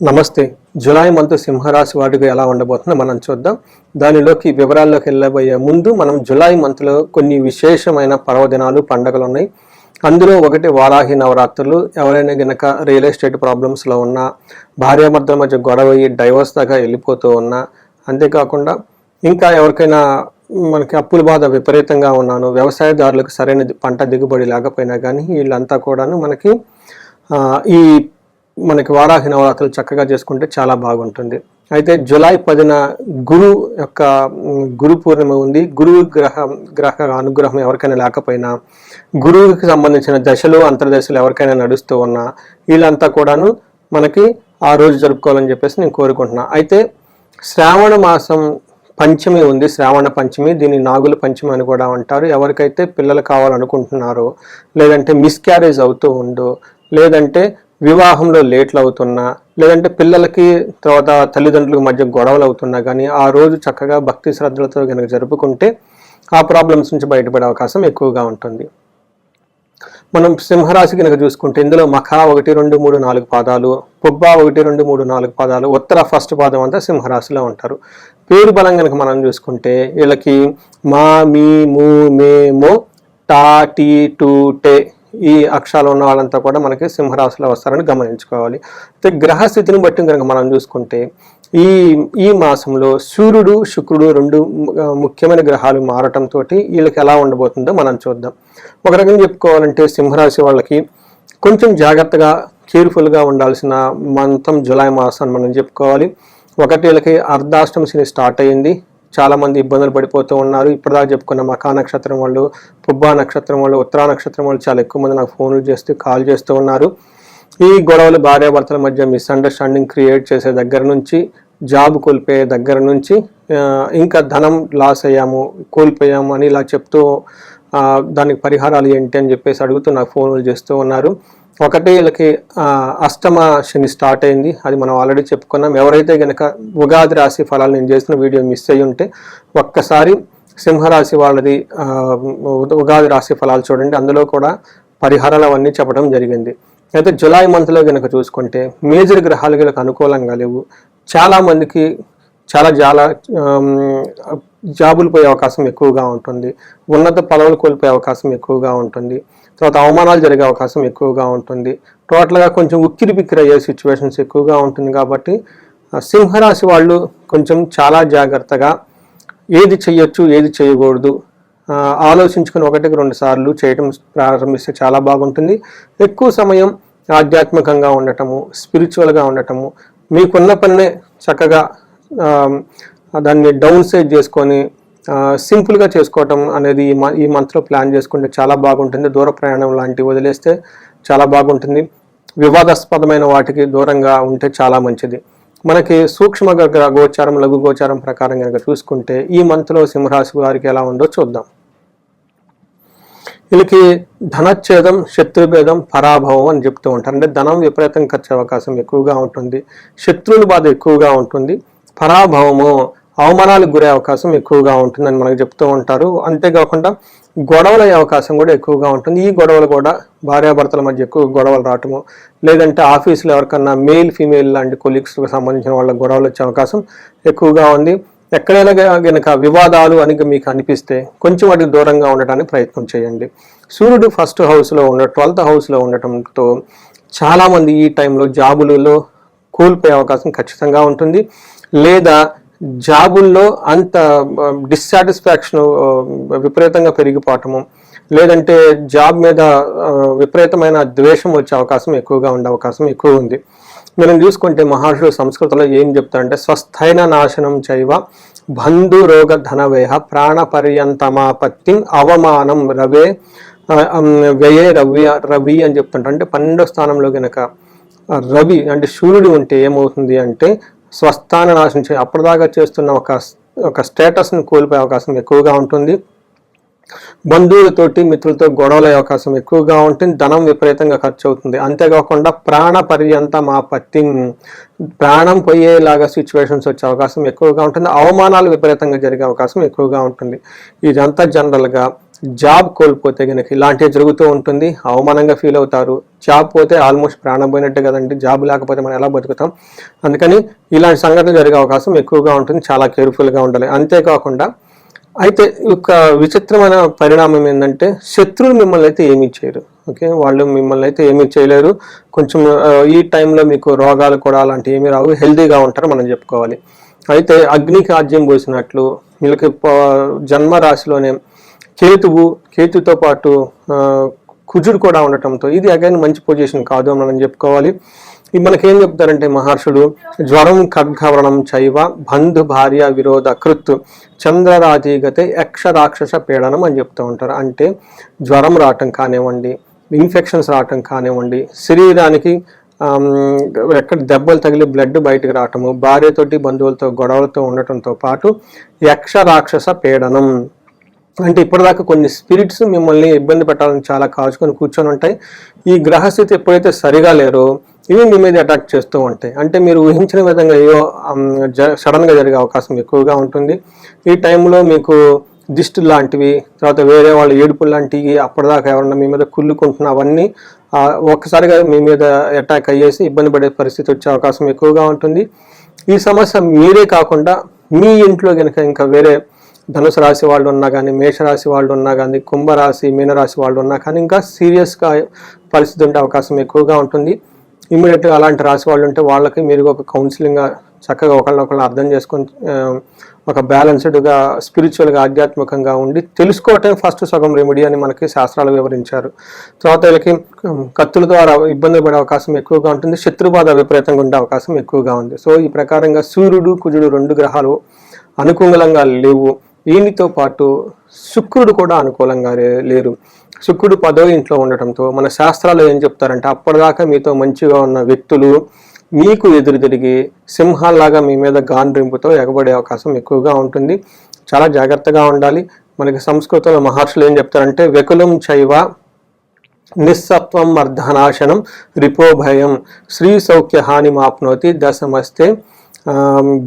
నమస్తే. July month సింహరాశి వాటికి ఎలా ఉండబోతుందో మనం చూద్దాం. దానిలోకి వివరాల్లోకి వెళ్ళబోయే ముందు మనం జులై మంత్లో కొన్ని విశేషమైన పర్వదినాలు పండుగలు ఉన్నాయి అందులో ఒకటి వారాహి నవరాత్రులు. ఎవరైనా గనక రియల్ ఎస్టేట్ ప్రాబ్లమ్స్లో ఉన్నా భార్యాభర్తల మధ్య గొడవ అయ్యి డైవర్స్ దాకా వెళ్ళిపోతూ ఉన్నా అంతేకాకుండా ఇంకా ఎవరికైనా మనకి అప్పుల బాధ విపరీతంగా ఉన్నాను వ్యవసాయదారులకు సరైన పంట దిగుబడి లేకపోయినా కానీ వీళ్ళంతా కూడాను మనకి ఈ మనకి వారాహి నవరాత్రులు చక్కగా చేసుకుంటే చాలా బాగుంటుంది. అయితే జూలై పదిన గురు యొక్క గురు పూర్ణిమ ఉంది. గురువు గ్రహ గ్రహ అనుగ్రహం ఎవరికైనా లేకపోయినా గురువుకి సంబంధించిన దశలు అంతర్దశలు ఎవరికైనా నడుస్తూ ఉన్నా వీళ్ళంతా కూడాను మనకి ఆ రోజు జరుపుకోవాలని చెప్పేసి నేను కోరుకుంటున్నా. అయితే శ్రావణ మాసం పంచమి ఉంది. శ్రావణ పంచమి దీన్ని నాగుల పంచమి అని కూడా అంటారు. ఎవరికైతే పిల్లలు కావాలనుకుంటున్నారో లేదంటే మిస్క్యారేజ్ అవుతూ ఉందో లేదంటే వివాహంలో లేట్లు అవుతున్నా లేదంటే పిల్లలకి తర్వాత తల్లిదండ్రులకు మధ్య గొడవలు అవుతున్నా కానీ ఆ రోజు చక్కగా భక్తి శ్రద్ధలతో కనుక జరుపుకుంటే ఆ ప్రాబ్లమ్స్ నుంచి బయటపడే అవకాశం ఎక్కువగా ఉంటుంది. మనం సింహరాశి కనుక చూసుకుంటే ఇందులో మఖ ఒకటి రెండు మూడు నాలుగు పాదాలు పుబ్బ ఒకటి రెండు మూడు నాలుగు పాదాలు ఉత్తర ఫస్ట్ పాదం అంతా సింహరాశిలో ఉంటారు. పేరు బలం కనుక మనం చూసుకుంటే వీళ్ళకి మా మీ మూ మే మో టా టీ టూ టే ఈ అక్షరాలు ఉన్న వాళ్ళంతా కూడా మనకి సింహరాశిలో వస్తారని గమనించుకోవాలి. అయితే గ్రహస్థితిని బట్టి కనుక మనం చూసుకుంటే ఈ ఈ మాసంలో సూర్యుడు శుక్రుడు రెండు ముఖ్యమైన గ్రహాలు మారటంతో వీళ్ళకి ఎలా ఉండబోతుందో మనం చూద్దాం. ఒక రకంగా చెప్పుకోవాలంటే సింహరాశి వాళ్ళకి కొంచెం జాగ్రత్తగా కేర్ఫుల్గా ఉండాల్సిన మంతం జులై మాసం మనం చెప్పుకోవాలి. ఒకటి వీళ్ళకి అర్ధాష్టమ శని స్టార్ట్ అయ్యింది. చాలామంది ఇబ్బందులు పడిపోతూ ఉన్నారు. ఇప్పటిదాకా చెప్పుకున్న మకా నక్షత్రం వాళ్ళు పుబ్బా నక్షత్రం వాళ్ళు ఉత్తరా నక్షత్రం వాళ్ళు చాలా ఎక్కువ మంది నాకు ఫోన్లు చేస్తూ కాల్ చేస్తూ ఉన్నారు. ఈ గొడవలు భార్యాభర్తల మధ్య మిస్అండర్స్టాండింగ్ క్రియేట్ చేసే దగ్గర నుంచి జాబ్ కోల్పోయే దగ్గర నుంచి ఇంకా ధనం లాస్ అయ్యాము కోల్పోయాము అని ఇలా చెప్తూ దానికి పరిహారాలు ఏంటి అని చెప్పేసి అడుగుతూ నాకు ఫోన్లు చేస్తూ ఉన్నారు. ఒకటి వీళ్ళకి అష్టమ శని స్టార్ట్ అయింది. అది మనం ఆల్రెడీ చెప్పుకున్నాం. ఎవరైతే కనుక ఉగాది రాశి ఫలాలు నేను చేసిన వీడియో మిస్ అయ్యి ఉంటే ఒక్కసారి సింహరాశి వాళ్ళది ఉగాది రాశి ఫలాలు చూడండి. అందులో కూడా పరిహారాలు అవన్నీ చెప్పడం జరిగింది. అయితే జులై మంత్లో కనుక చూసుకుంటే మేజర్ గ్రహాలు కనుక అనుకూలంగా లేవు. చాలామందికి చాలా చాలా జాబులు పోయే అవకాశం ఎక్కువగా ఉంటుంది. ఉన్నత పదవులు కోల్పోయే అవకాశం ఎక్కువగా ఉంటుంది. తర్వాత అవమానాలు జరిగే అవకాశం ఎక్కువగా ఉంటుంది. టోటల్గా కొంచెం ఉక్కిరి బిక్కిరి అయ్యే సిచ్యువేషన్స్ ఎక్కువగా ఉంటుంది కాబట్టి సింహరాశి వాళ్ళు కొంచెం చాలా జాగ్రత్తగా ఏది చేయొచ్చు ఏది చేయకూడదు ఆలోచించుకుని ఒకటికి రెండు సార్లు చేయటం ప్రారంభిస్తే చాలా బాగుంటుంది. ఎక్కువ సమయం ఆధ్యాత్మికంగా ఉండటము స్పిరిచువల్గా ఉండటము మీకున్న పనినే చక్కగా దాన్ని డౌన్ సైడ్ చేసుకొని సింపుల్గా చేసుకోవటం అనేది ఈ మ- ఈ మంత్లో ప్లాన్ చేసుకుంటే చాలా బాగుంటుంది. దూర ప్రయాణం లాంటివి వదిలేస్తే చాలా బాగుంటుంది. వివాదాస్పదమైన వాటికి దూరంగా ఉంటే చాలా మంచిది. మనకి సూక్ష్మ గోచారం లఘు గోచారం ప్రకారం కనుక చూసుకుంటే ఈ మంత్లో సింహరాశి వారికి ఎలా ఉందో చూద్దాం. వీళ్ళకి ధనచ్ఛేదం శత్రుభేదం పరాభవం అని చెప్తూ ఉంటారు. అంటే ధనం విపరీతం ఖర్చు అవకాశం ఎక్కువగా ఉంటుంది. శత్రువుల బాధ ఎక్కువగా ఉంటుంది. పరాభవము అవమానాలకు గురే అవకాశం ఎక్కువగా ఉంటుందని మనకు చెప్తూ ఉంటారు. అంతేకాకుండా గొడవలు అయ్యే అవకాశం కూడా ఎక్కువగా ఉంటుంది. ఈ గొడవలు కూడా భార్యాభర్తల మధ్య ఎక్కువ గొడవలు రావటము లేదంటే ఆఫీసులో ఎవరికన్నా మేల్ ఫీమేల్ లాంటి కొలీగ్స్కి సంబంధించిన వాళ్ళ గొడవలు వచ్చే అవకాశం ఎక్కువగా ఉంది. ఎక్కడైనా కనుక వివాదాలు అని మీకు అనిపిస్తే కొంచెం వాటికి దూరంగా ఉండటానికి ప్రయత్నం చేయండి. సూర్యుడు ఫస్ట్ హౌస్లో ఉన్న ట్వెల్త్ హౌస్లో ఉండటంతో చాలామంది ఈ టైంలో జాబులలో కోల్పోయే అవకాశం ఖచ్చితంగా ఉంటుంది. లేదా జాబుల్లో అంత డిస్సాటిస్ఫాక్షన్ విపరీతంగా పెరిగిపోవటము లేదంటే జాబ్ మీద విపరీతమైన ద్వేషం వచ్చే అవకాశం ఎక్కువగా ఉండే అవకాశం ఎక్కువ ఉంది. మనం చూసుకుంటే మహర్షులు సంస్కృతంలో ఏం చెప్తారంటే స్వస్థైన నాశనం చైవ బంధు రోగ ధనవేహ ప్రాణ పర్యంతమాపత్తి అవమానం రవే వ్యయే రవి రవి అని చెప్తుంటారు. అంటే పన్నెండో స్థానంలో గనక రవి అంటే సూర్యుడు ఉంటే ఏమవుతుంది అంటే స్వస్థాన నాశనం చే అప్పటిదాకా చేస్తున్న ఒక ఒక స్టేటస్ని కోల్పోయే అవకాశం ఎక్కువగా ఉంటుంది. బంధువులతోటి మిత్రులతో గొడవలయ్యే అవకాశం ఎక్కువగా ఉంటుంది. ధనం విపరీతంగా ఖర్చు అవుతుంది అంతేకాకుండా ప్రాణ పర్యంత మా పత్తి ప్రాణం పోయేలాగా సిచ్యువేషన్స్ వచ్చే అవకాశం ఎక్కువగా ఉంటుంది. అవమానాలు విపరీతంగా జరిగే అవకాశం ఎక్కువగా ఉంటుంది. ఇదంతా జనరల్గా జాబ్ కోల్పోతే కనుక ఇలాంటివి జరుగుతూ ఉంటుంది అవమానంగా ఫీల్ అవుతారు. జాబ్ పోతే ఆల్మోస్ట్ ప్రాణం పోయినట్టే కదండి. జాబ్ లేకపోతే మనం ఎలా బతుకుతాం? అందుకని ఇలాంటి సంఘటనలు జరిగే అవకాశం ఎక్కువగా ఉంటుంది చాలా కేర్ఫుల్గా ఉండాలి. అంతేకాకుండా అయితే ఒక విచిత్రమైన పరిణామం ఏంటంటే శత్రువులు మిమ్మల్ని అయితే ఏమీ చేయరు. ఓకే? వాళ్ళు మిమ్మల్ని అయితే ఏమీ చేయలేరు. కొంచెం ఈ టైంలో మీకు రోగాలు కూడా అలాంటివి ఏమీ రావు. హెల్దీగా ఉంటారు మనం చెప్పుకోవాలి. అయితే అగ్నికి ఆజ్యం పోసినట్లు వీళ్ళకి జన్మ రాశిలోనే కేతువు కేతుతో పాటు కుజుడు కూడా ఉండటంతో ఇది అగైన్ మంచి పొజిషన్ కాదు మనం చెప్పుకోవాలి. మనకి మనకేం చెప్తారంటే మహర్షులు జ్వరం ఖడ్గవరణం చైవ బంధు భార్య విరోధ కృత్ చంద్రరాజీగతే యక్ష రాక్షస పీడనం అని చెప్తూ ఉంటారు. అంటే జ్వరం రావటం కానివ్వండి ఇన్ఫెక్షన్స్ రావటం కానివ్వండి శరీరానికి ఎక్కడ దెబ్బలు తగిలి బ్లడ్ బయటకు రావటము భార్యతోటి బంధువులతో గొడవలతో ఉండటంతో పాటు యక్ష రాక్షస పీడనం. అంటే ఇప్పటిదాకా కొన్ని స్పిరిట్స్ మిమ్మల్ని ఇబ్బంది పెట్టాలని చాలా కాచుకొని కూర్చొని ఉంటాయి. ఈ గ్రహస్థితి ఎప్పుడైతే సరిగా లేరో ఇవి మీ మీద అటాక్ చేస్తూ ఉంటాయి. అంటే మీరు ఊహించిన విధంగా ఏవో సడన్గా జరిగే అవకాశం ఎక్కువగా ఉంటుంది. ఈ టైంలో మీకు దిష్టి లాంటివి తర్వాత వేరే వాళ్ళ ఏడుపులు లాంటివి అప్పటిదాకా ఎవరన్నా మీ మీద కుళ్ళుకుంటున్న అవన్నీ ఒక్కసారిగా మీ మీద అటాక్ అయ్యేసి ఇబ్బంది పడే పరిస్థితి వచ్చే అవకాశం ఎక్కువగా ఉంటుంది. ఈ సమస్య మీరే కాకుండా మీ ఇంట్లో కనుక ఇంకా వేరే ధనుసు రాశి వాళ్ళు ఉన్నా కానీ మేషరాశి వాళ్ళు ఉన్నా కానీ కుంభరాశి మీనరాశి వాళ్ళు ఉన్నా కానీ ఇంకా సీరియస్గా పరిస్థితి ఉండే అవకాశం ఎక్కువగా ఉంటుంది. ఇమీడియట్గా అలాంటి రాశి వాళ్ళు ఉంటే వాళ్ళకి మీరు ఒక కౌన్సిలింగ్ చక్కగా ఒకళ్ళొకళ్ళు అర్థం చేసుకొని ఒక బ్యాలెన్స్డ్గా స్పిరిచువల్గా ఆధ్యాత్మికంగా ఉండి తెలుసుకోవటం ఫస్ట్ సగం రెమెడీ అని మనకి శాస్త్రాలు వివరించారు. తర్వాత వీళ్ళకి కత్తుల ద్వారా ఇబ్బంది పడే అవకాశం ఎక్కువగా ఉంటుంది. శత్రుబాధ విపరీతంగా ఉండే అవకాశం ఎక్కువగా ఉంది. సో ఈ ప్రకారంగా సూర్యుడు కుజుడు రెండు గ్రహాలు అనుకూలంగా లేవు. దీనితో పాటు శుక్రుడు కూడా అనుకూలంగా లేరు. శుక్రుడు పదో ఇంట్లో ఉండటంతో మన శాస్త్రాలు ఏం చెప్తారంటే అప్పటిదాకా మీతో మంచిగా ఉన్న వ్యక్తులు మీకు ఎదురు తిరిగి సింహాల్లాగా మీ మీద గాండ్రింపుతో ఎగబడే అవకాశం ఎక్కువగా ఉంటుంది. చాలా జాగ్రత్తగా ఉండాలి. మనకి సంస్కృతంలో మహర్షులు ఏం చెప్తారంటే వెకులం చైవ నిస్సత్వం అర్ధనాశనం రిపోభయం శ్రీ సౌఖ్య హాని మాప్నోతి దశమస్తే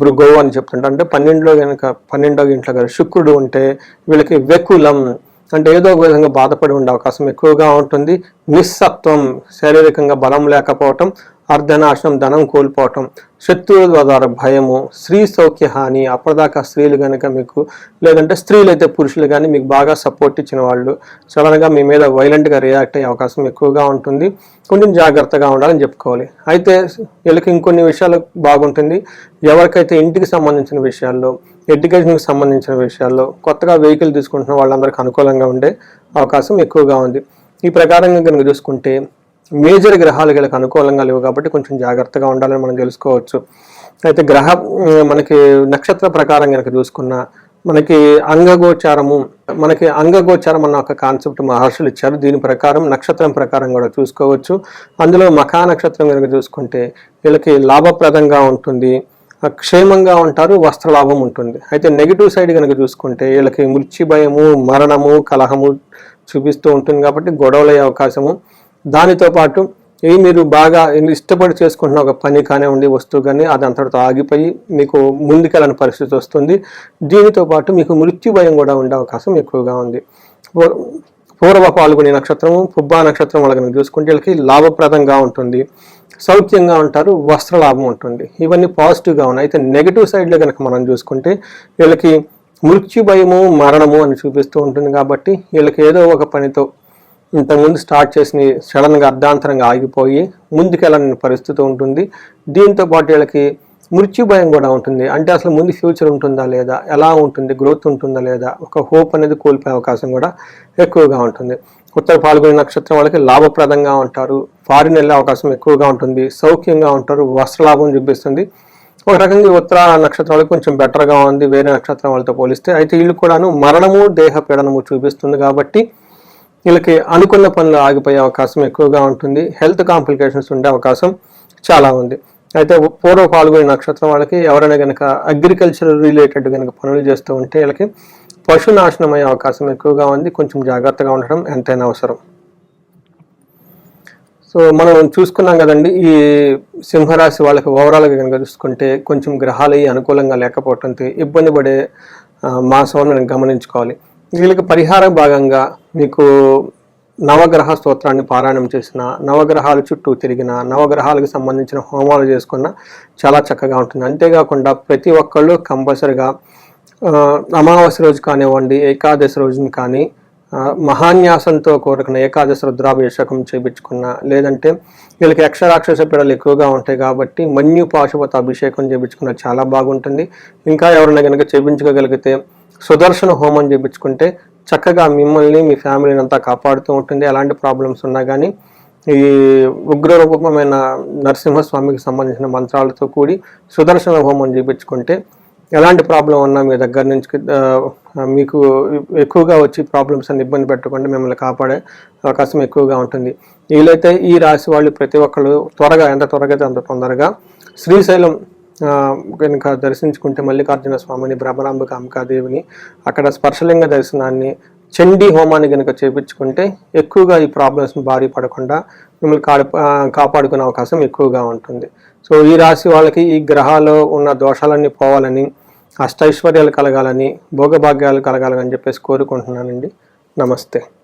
భృగో అని చెప్తుంటారు అంటే పన్నెండులో కనుక పన్నెండో ఇంట్లో కనుక శుక్రుడు ఉంటే వీళ్ళకి వెకులం అంటే ఏదో ఒక విధంగా బాధపడి ఉండే అవకాశం ఎక్కువగా ఉంటుంది. నిస్సత్వం శారీరకంగా బలం లేకపోవటం అర్ధనాశనం ధనం కోల్పోవటం శత్రువుల ద్వారా భయము స్త్రీ సౌఖ్య హాని అప్పటిదాకా స్త్రీలు కనుక మీకు లేదంటే స్త్రీలు అయితే పురుషులు కానీ మీకు బాగా సపోర్ట్ ఇచ్చిన వాళ్ళు సడన్గా మీ మీద వైలెంట్గా రియాక్ట్ అయ్యే అవకాశం ఎక్కువగా ఉంటుంది. కొంచెం జాగ్రత్తగా ఉండాలని చెప్పుకోవాలి. అయితే వీళ్ళకి ఇంకొన్ని విషయాలు బాగుంటుంది. ఎవరికైతే ఇంటికి సంబంధించిన విషయాల్లో ఎడ్యుకేషన్కి సంబంధించిన విషయాల్లో కొత్తగా వెహికల్ తీసుకుంటున్న వాళ్ళందరికీ అనుకూలంగా ఉండే అవకాశం ఎక్కువగా ఉంది. ఈ ప్రకారంగా కనుక చూసుకుంటే మేజర్ గ్రహాలు వీళ్ళకి అనుకూలంగా లేవు కాబట్టి కొంచెం జాగ్రత్తగా ఉండాలని మనం తెలుసుకోవచ్చు. అయితే గ్రహ మనకి నక్షత్ర ప్రకారం కనుక చూసుకున్న మనకి అంగగోచారము మనకి అంగగోచారం అన్న ఒక కాన్సెప్ట్ మహర్షులు ఇచ్చారు. దీని ప్రకారం నక్షత్రం ప్రకారం కూడా చూసుకోవచ్చు. అందులో మఖా నక్షత్రం కనుక చూసుకుంటే వీళ్ళకి లాభప్రదంగా ఉంటుంది క్షేమంగా ఉంటారు వస్త్రలాభం ఉంటుంది. అయితే నెగిటివ్ సైడ్ కనుక చూసుకుంటే వీళ్ళకి మృత్యు భయము మరణము కలహము చూపిస్తూ ఉంటుంది కాబట్టి గొడవలయ్యే అవకాశము. దానితో పాటు ఇవి మీరు బాగా ఇష్టపడి చేసుకుంటున్న ఒక పని కానివ్వండి వస్తువు కానీ అది అంతటితో ఆగిపోయి మీకు ముందుకెళ్ళని పరిస్థితి వస్తుంది. దీనితో పాటు మీకు మృత్యు భయం కూడా ఉండే అవకాశం ఎక్కువగా ఉంది. పూర్వ పాల్గొనే నక్షత్రము పుబ్బా నక్షత్రం వాళ్ళకి చూసుకుంటే వీళ్ళకి లాభప్రదంగా ఉంటుంది. సౌఖ్యంగా ఉంటారు వస్త్ర లాభం ఉంటుంది. ఇవన్నీ పాజిటివ్గా ఉన్నాయి. అయితే నెగిటివ్ సైడ్లో కనుక మనం చూసుకుంటే వీళ్ళకి మృత్యు భయము మరణము అని చూపిస్తూ ఉంటుంది కాబట్టి వీళ్ళకి ఏదో ఒక పనితో ఇంతకుముందు స్టార్ట్ చేసిన సడన్గా అర్ధాంతరంగా ఆగిపోయి ముందుకెళ్ళని పరిస్థితి ఉంటుంది. దీంతో పాటు వీళ్ళకి మృత్యు భయం కూడా ఉంటుంది. అంటే అసలు ముందు ఫ్యూచర్ ఉంటుందా లేదా? ఎలా ఉంటుంది? గ్రోత్ ఉంటుందా లేదా? ఒక హోప్ అనేది కోల్పోయే అవకాశం కూడా ఎక్కువగా ఉంటుంది. ఉత్తర పాల్గొనే నక్షత్రం వాళ్ళకి లాభప్రదంగా ఉంటారు. ఫారిన్ వెళ్ళే అవకాశం ఎక్కువగా ఉంటుంది. సౌఖ్యంగా ఉంటారు. వస్త్రలాభం చూపిస్తుంది. ఒక రకంగా ఉత్తర నక్షత్రం వాళ్ళకి కొంచెం బెటర్గా ఉంది. వేరే నక్షత్రం వాళ్ళతో పోలిస్తే. అయితే వీళ్ళు కూడాను మరణము దేహ పీడనము చూపిస్తుంది కాబట్టి వీళ్ళకి అనుకున్న పనులు ఆగిపోయే అవకాశం ఎక్కువగా ఉంటుంది. హెల్త్ కాంప్లికేషన్స్ ఉండే అవకాశం చాలా ఉంది. అయితే పూర్వ పాల్గొనే నక్షత్రం వాళ్ళకి ఎవరైనా కనుక అగ్రికల్చర్ రిలేటెడ్ కనుక పనులు చేస్తూ ఉంటే వీళ్ళకి పశు నాశనం అయ్యే అవకాశం ఎక్కువగా ఉంది. కొంచెం జాగ్రత్తగా ఉండడం ఎంతైనా అవసరం. సో మనం చూసుకున్నాం కదండి ఈ సింహరాశి వాళ్ళకి ఓవరాల్గా కనుక చూసుకుంటే కొంచెం గ్రహాలు అనుకూలంగా లేకపోవడంతో ఇబ్బంది పడే మాసం అని మనం గమనించుకోవాలి. వీళ్ళకి పరిహార భాగంగా మీకు నవగ్రహ స్తోత్రాన్ని పారాయణం చేసిన నవగ్రహాల చుట్టూ తిరిగిన నవగ్రహాలకు సంబంధించిన హోమాలు చేసుకున్న చాలా చక్కగా ఉంటుంది. అంతేకాకుండా ప్రతి ఒక్కళ్ళు కంపల్సరిగా అమావాస్య రోజు కానివ్వండి ఏకాదశి రోజుని కానీ మహాన్యాసంతో కోరుకున్న ఏకాదశి రుద్రాభిషేకం చేయించుకున్న లేదంటే వీళ్ళకి యక్షరాక్షస పిడలు ఎక్కువగా ఉంటాయి కాబట్టి మన్యు పాశుపత అభిషేకం చేయించుకున్న చాలా బాగుంటుంది. ఇంకా ఎవరైనా కనుక చేయించుకోగలిగితే సుదర్శన హోమం చేయించుకుంటే చక్కగా మిమ్మల్ని మీ ఫ్యామిలీని అంతా కాపాడుతూ ఉంటుంది. ఎలాంటి ప్రాబ్లమ్స్ ఉన్నా కానీ ఈ ఉగ్రరూపమైన నరసింహస్వామికి సంబంధించిన మంత్రాలతో కూడి సుదర్శన హోమం చేయించుకుంటే ఎలాంటి ప్రాబ్లం ఉన్నా మీ దగ్గర నుంచి మీకు ఎక్కువగా వచ్చి ప్రాబ్లమ్స్ అన్ని ఇబ్బంది పెట్టకుండా మిమ్మల్ని కాపాడే అవకాశం ఎక్కువగా ఉంటుంది. వీలైతే ఈ రాశి వాళ్ళు ప్రతి ఒక్కళ్ళు త్వరగా ఎంత త్వరగా అయితే అంత తొందరగా శ్రీశైలం కనుక దర్శించుకుంటే మల్లికార్జున స్వామిని భ్రమరాంబిక అంకాదేవిని అక్కడ స్పర్శలింగ దర్శనాన్ని చండీ హోమాన్ని కనుక చేపించుకుంటే ఎక్కువగా ఈ ప్రాబ్లమ్స్ భారీ పడకుండా మిమ్మల్ని కాడ కాపాడుకునే అవకాశం ఎక్కువగా ఉంటుంది. సో ఈ రాశి వాళ్ళకి ఈ గ్రహాల్లో ఉన్న దోషాలన్నీ పోవాలని అష్టైశ్వర్యాలు కలగాలని భోగభాగ్యాలు కలగాలని చెప్పేసి కోరుకుంటున్నానండి. నమస్తే.